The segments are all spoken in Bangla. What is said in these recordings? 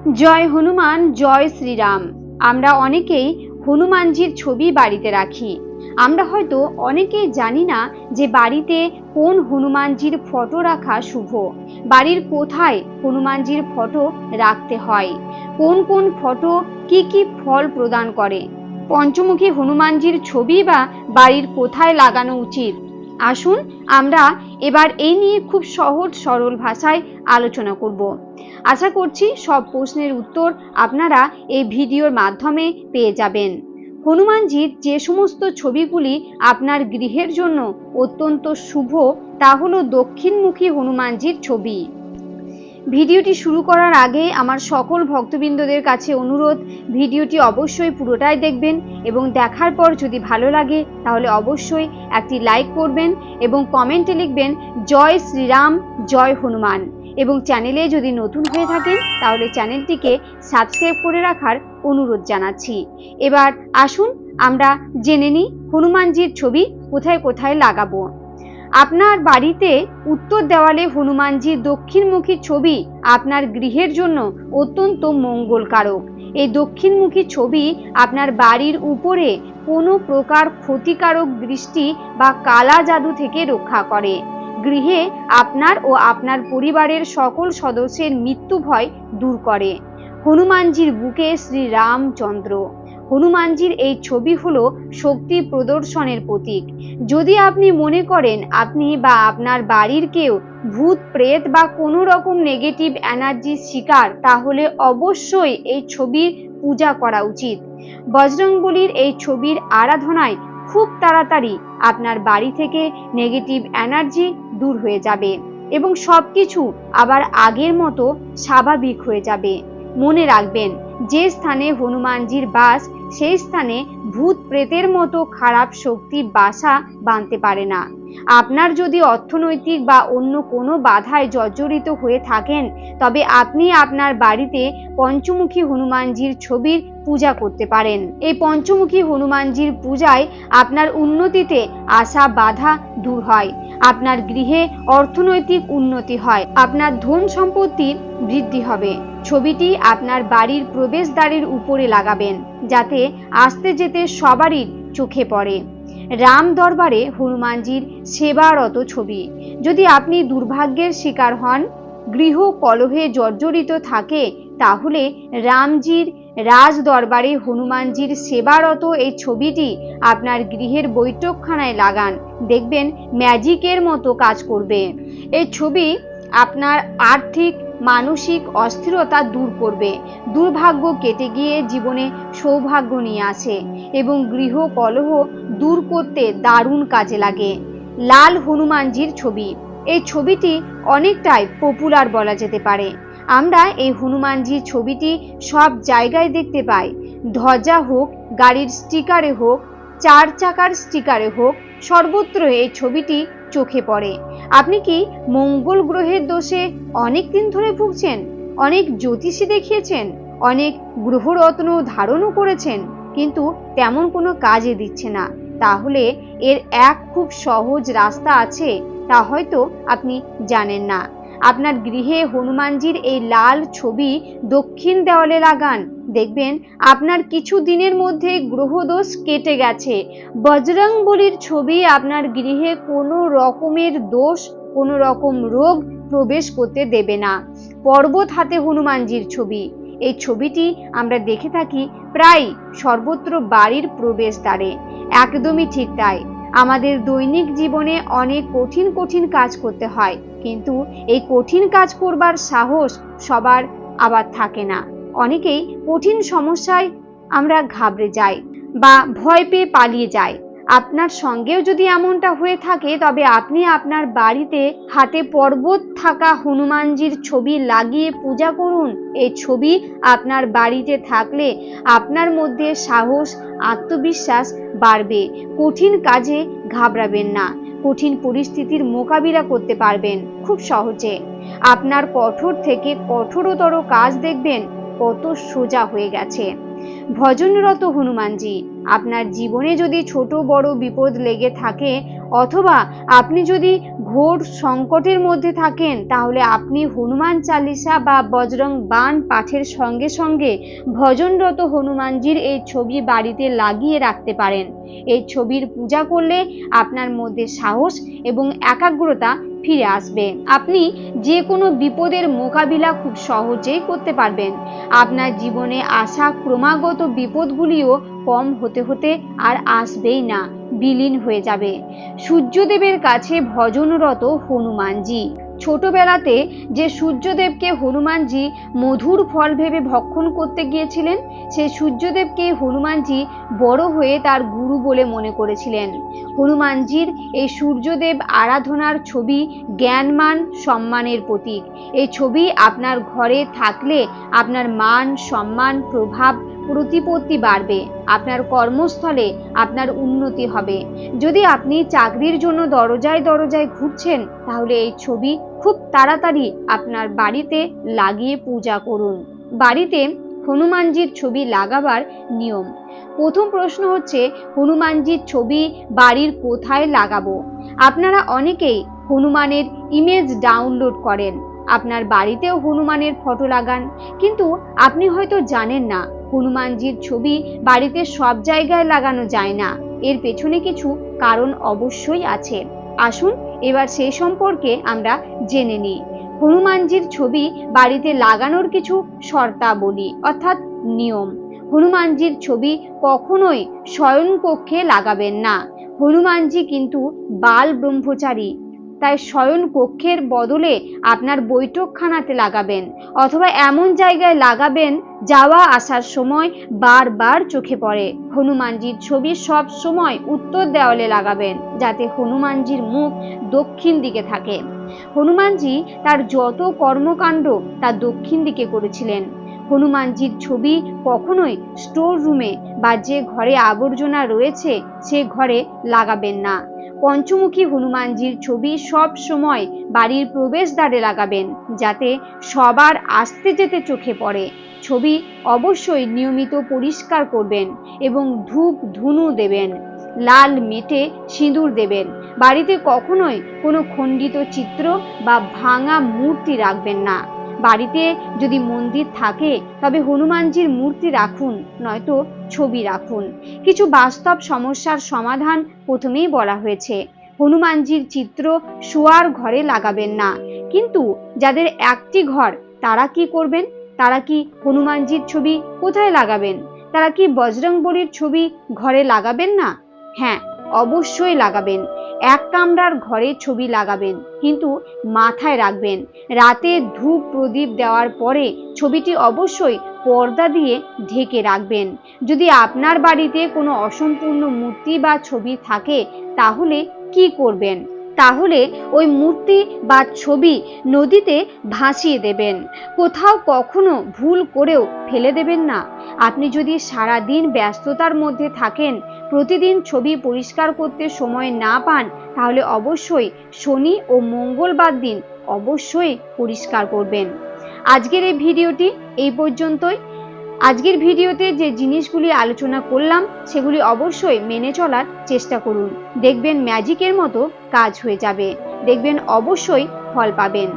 জয় হনুমান, জয় শ্রীরাম। আমরা অনেকেই হনুমানজির ছবি বাড়িতে রাখি। আমরা হয়তো অনেকেই জানি না যে বাড়িতে কোন হনুমানজির ফটো রাখা শুভ। বাড়ির কোথায় হনুমানজির ফটো রাখতে হয়? কোন কোন ফটো কি কি ফল প্রদান করে? পঞ্চমুখী হনুমানজির ছবি বা বাড়ির কোথায় লাগানো উচিত? আসুন আমরা এবার এই নিয়ে খুব সহজ, সরল ভাষায় আলোচনা করব। আশা করছি সব প্রশ্নের উত্তর আপনারা এই ভিডিওর মাধ্যমে পেয়ে যাবেন। হনুমানজির যে সমস্ত ছবিগুলি আপনার গৃহের জন্য অত্যন্ত শুভ, তা হলো দক্ষিণমুখী হনুমানজির ছবি। ভিডিওটি শুরু করার আগে আমার সকল ভক্তবৃন্দদের কাছে অনুরোধ, ভিডিওটি অবশ্যই পুরোটাই দেখবেন এবং দেখার পর যদি ভালো লাগে তাহলে অবশ্যই একটি লাইক করবেন এবং কমেন্টে লিখবেন, জয় শ্রীরাম, জয় হনুমান। এবং চ্যানেলে যদি নতুন হয়ে থাকেন তাহলে চ্যানেলটিকে সাবস্ক্রাইব করে রাখার অনুরোধ জানাচ্ছি। এবার আসুন আমরা জেনে নিই হনুমানজির ছবি কোথায় কোথায় লাগাবো। আপনার বাড়িতে উত্তর দেওয়ালে হনুমানজির দক্ষিণমুখী ছবি আপনার গৃহের জন্য অত্যন্ত মঙ্গলকারক। এই দক্ষিণমুখী ছবি আপনার বাড়ির উপরে কোনো প্রকার ক্ষতিকারক দৃষ্টি বা কালা জাদু থেকে রক্ষা করে। গৃহে আপনার ও আপনার পরিবারের সকল সদস্যের মৃত্যু ভয় দূর করে। হনুমানজির বুকে শ্রী রামচন্দ্র। হনুমানজির এই ছবি হলো শক্তি প্রদর্শনের প্রতীক। যদি আপনি মনে করেন আপনি বা আপনার বাড়ির কেউ ভূত, প্রেত বা কোনো রকম নেগেটিভ এনার্জির শিকার, তাহলে অবশ্যই এই ছবির পূজা করা উচিত। বজরংবলির এই ছবির আরাধনায় খুব তাড়াতাড়ি আপনার বাড়ি থেকে নেগেটিভ এনার্জি দূর হয়ে যাবে এবং সবকিছু আবার আগের মতো স্বাভাবিক হয়ে যাবে। মনে রাখবেন যে স্থানে হনুমানজির বাস, সেই স্থানে ভূত প্রেতের মতো খারাপ শক্তি বাসা বাঁধতে পারে না। আপনার যদি অর্থনৈতিক বা অন্য কোনো বাধায় জর্জরিত হয়ে থাকেন, তবে আপনি আপনার বাড়িতে পঞ্চমুখী হনুমানজির ছবির পূজা করতে পারেন। এই পঞ্চমুখী হনুমানজির পূজায় আপনার উন্নতিতে আসা বাধা দূর হয়। আপনার গৃহে অর্থনৈতিক উন্নতি হয়। আপনার ধন সম্পত্তির বৃদ্ধি হবে। ছবিটি আপনার বাড়ির প্রবেশদ্বারের উপরে লাগাবেন, যাতে আসতে যেতে সবারই চোখে পড়ে। রাম দরবারে হনুমানজির সেবারত ছবি। যদি আপনি দুর্ভাগ্যের শিকার হন, গৃহ কলহে জর্জরিত থাকে, তাহলে রামজির রাজ দরবারে হনুমানজির সেবারত এই ছবিটি আপনার গৃহের বৈঠকখানায় লাগান। দেখবেন ম্যাজিকের মতো কাজ করবে। এই ছবি আপনার আর্থিক মানসিক অস্থিরতা দূর করবে। দুর্ভাগ্য কেটে গিয়ে জীবনে সৌভাগ্য নিয়ে আসে এবং গৃহ কলহ দূর করতে দারুণ কাজে লাগে। লাল হনুমানজির ছবি। এই ছবিটি অনেকটাই পপুলার বলা যেতে পারে। আমরা এই হনুমানজির ছবিটি সব জায়গায় দেখতে পাই। ধ্বজা হোক, গাড়ির স্টিকারে হোক, চার চাকার স্টিকারে হোক, সর্বত্র এই ছবিটি চোখে পড়ে। আপনি কি মঙ্গল গ্রহের দোষে অনেক দিন ধরে ভুগছেন? অনেক জ্যোতিষী দেখিয়েছেন, অনেক গ্রহরত্ন ধারণও করেছেন, কিন্তু তেমন কোনো কাজে দিচ্ছে না। তাহলে এর এক খুব সহজ রাস্তা আছে, তা হয়তো আপনি জানেন না। আপনার গৃহে হনুমানজির এই লাল ছবি দক্ষিণ দেওয়ালে লাগান। দেখবেন আপনার কিছু দিনের মধ্যে গ্রহদোষ কেটে গেছে। বজরং বলির ছবি আপনার গৃহে কোনো রকমের দোষ, কোনো রকম রোগ প্রবেশ করতে দেবে না। পর্বত হাতে হনুমানজির ছবি। এই ছবিটি আমরা দেখে থাকি প্রায় সর্বত্র বাড়ির প্রবেশদ্বারে। একদমই ঠিক তাই। আমাদের দৈনিক জীবনে অনেক কঠিন কঠিন কাজ করতে হয়। কিন্তু এই কঠিন কাজ করবার সাহস সবার আবার থাকে না। অনেকেই কঠিন সমস্যায় আমরা ঘাবড়ে যাই বা ভয় পেয়ে পালিয়ে যাই। আপনার সঙ্গেও যদি এমনটা হয়ে থাকে, তবে আপনি আপনার বাড়িতে হাতে পর্বত থাকা হনুমানজির ছবি লাগিয়ে পূজা করুন। এই ছবি আপনার বাড়িতে থাকলে আপনার মধ্যে সাহস, আত্মবিশ্বাস বাড়বে। কঠিন কাজে ঘাবড়াবেন না। কঠিন পরিস্থিতির মোকাবিলা করতে পারবেন খুব সহজে। আপনার কঠোর থেকে কঠোরতর কাজ দেখবেন কত সোজা হয়ে গেছে। ভজনরত হনুমানজি, আপনার জীবনে যদি ছোট বড় বিপদ লেগে থাকে, অথবা আপনি যদি ঘোর সংকটের মধ্যে থাকেন, তাহলে আপনি হনুমান চালিসা বা বজরং বান পাঠের সঙ্গে সঙ্গে ভজনরত হনুমানজির এই ছবি বাড়িতে লাগিয়ে রাখতে পারেন। এই ছবির পূজা করলে আপনার মধ্যে সাহস এবং একাগ্রতা ফিরে আসবে। আপনি যে কোনো বিপদের মোকাবিলা খুব সহজেই করতে পারবেন। আপনার জীবনে আসা ক্রমাগত বিপদগুলিও কম হতে হতে আর আসবেই না, বিলীন হয়ে যাবে। সূর্যদেবের কাছে ভজনরত হনুমানজি। ছোটবেলাতে যে সূর্যদেবকে হনুমানজি মধুর ফল ভেবে ভক্ষণ করতে গিয়েছিলেন, সেই সূর্যদেবকে হনুমানজি বড় হয়ে তার গুরু বলে মনে করেছিলেন। হনুমানজির এই সূর্যদেব আরাধনার ছবি জ্ঞানমান সম্মানের প্রতীক। এই ছবি আপনার ঘরে থাকলে আপনার মান, সম্মান, প্রভাব প্রতিপত্তি বাড়বে। আপনার কর্মস্থলে আপনার উন্নতি হবে। যদি আপনি চাকরির জন্য দরজায় দরজায় ঘুরছেন, তাহলে এই ছবি খুব তাড়াতাড়ি আপনার বাড়িতে লাগিয়ে পূজা করুন। বাড়িতে হনুমানজির ছবি লাগাবার নিয়ম। প্রথম প্রশ্ন হচ্ছে, হনুমানজির ছবি বাড়ির কোথায় লাগাবো? আপনারা অনেকেই হনুমানের ইমেজ ডাউনলোড করেন। আপনার বাড়িতেও হনুমানের ফটো লাগান। কিন্তু আপনি হয়তো জানেন না হনুমানজির ছবি বাড়িতে সব জায়গায় লাগানো যায় না। এর পেছনে কিছু কারণ অবশ্যই আছে। আসুন এবার সেই সম্পর্কে আমরা জেনে নিই। হনুমানজির ছবি বাড়িতে লাগানোর কিছু শর্তাবলী অর্থাৎ নিয়ম। হনুমানজির ছবি কখনোই শয়নকক্ষে লাগাবেন না। হনুমানজি কিন্তু বাল ব্রহ্মচারী। তাই শয়ন কক্ষের বদলে আপনার বৈঠকখানাতে লাগাবেন অথবা এমন জায়গায় লাগাবেন যাওয়া আসার সময় বারবার চোখে পড়ে। হনুমানজির ছবি সব সময় উত্তর দেওয়ালে লাগাবেন যাতে হনুমানজির মুখ দক্ষিণ দিকে থাকে। হনুমানজি তার যত কর্মকাণ্ড তা দক্ষিণ দিকে করেছিলেন। হনুমানজির ছবি কখনোই স্টোর রুমে বা যে ঘরে আবর্জনা রয়েছে সে ঘরে লাগাবেন না। পঞ্চমুখী হনুমানজির ছবি সব সময় বাড়ির প্রবেশদ্বারে লাগাবেন, যাতে সবার আসতে যেতে চোখে পড়ে। ছবি অবশ্যই নিয়মিত পরিষ্কার করবেন এবং ধূপ ধুনু দেবেন, লাল মেটে সিঁদুর দেবেন। বাড়িতে কখনোই কোনো খণ্ডিত চিত্র বা ভাঙা মূর্তি রাখবেন না। বাড়িতে যদি মন্দির থাকে, তবে হনুমানজির মূর্তি রাখুন, নয়তো ছবি রাখুন। কিছু বাস্তব সমস্যার সমাধান প্রথমেই বলা হয়েছে। হনুমানজির চিত্র শোয়ার ঘরে লাগাবেন না। কিন্তু যাদের একটি ঘর, তারা কি করবেন? তারা কি হনুমানজির ছবি কোথায় লাগাবেন? তারা কি বজরংবলির ছবি ঘরে লাগাবেন না? হ্যাঁ অবশ্যই লাগাবেন। এক কামরার ঘরে ছবি লাগাবেন, কিন্তু মাথায় রাখবেন, রাতে ধূপ প্রদীপ দেওয়ার পরে ছবিটি অবশ্যই পর্দা দিয়ে ঢেকে রাখবেন। যদি আপনার বাড়িতে কোনো অসম্পূর্ণ মূর্তি বা ছবি থাকে, তাহলে কি করবেন? তাহলে ওই মূর্তি বা ছবি নদীতে ভাসিয়ে দেবেন। কোথাও কখনো ভুল করেও ফেলে দেবেন না। আপনি যদি সারা দিন ব্যস্ততার মধ্যে থাকেন, প্রতিদিন ছবি পরিষ্কার করতে সময় না পান, তাহলে অবশ্যই শনি ও মঙ্গলবার দিন অবশ্যই পরিষ্কার করবেন। আজকের এই ভিডিওটি এই পর্যন্তই। আজকের ভিডিওতে যে জিনিসগুলি আলোচনা করলাম, সেগুলি অবশ্যই মেনে চলার চেষ্টা করুন। দেখবেন ম্যাজিকের মতো কাজ হয়ে যাবে। দেখবেন অবশ্যই ফল পাবেন।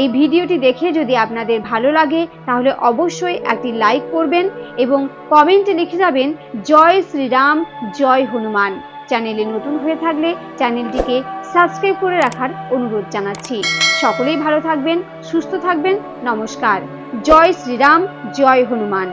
এই ভিডিওটি দেখে যদি আপনাদের ভালো লাগে, তাহলে অবশ্যই একটি লাইক করবেন এবং কমেন্টে লিখে যাবেন, জয় শ্রীরাম, জয় হনুমান। চ্যানেলে নতুন হয়ে থাকলে চ্যানেলটিকে সাবস্ক্রাইব করে রাখার অনুরোধ জানাচ্ছি। সকলেই ভালো থাকবেন, সুস্থ থাকবেন, নমস্কার। জয় শ্রীরাম, জয় হনুমান।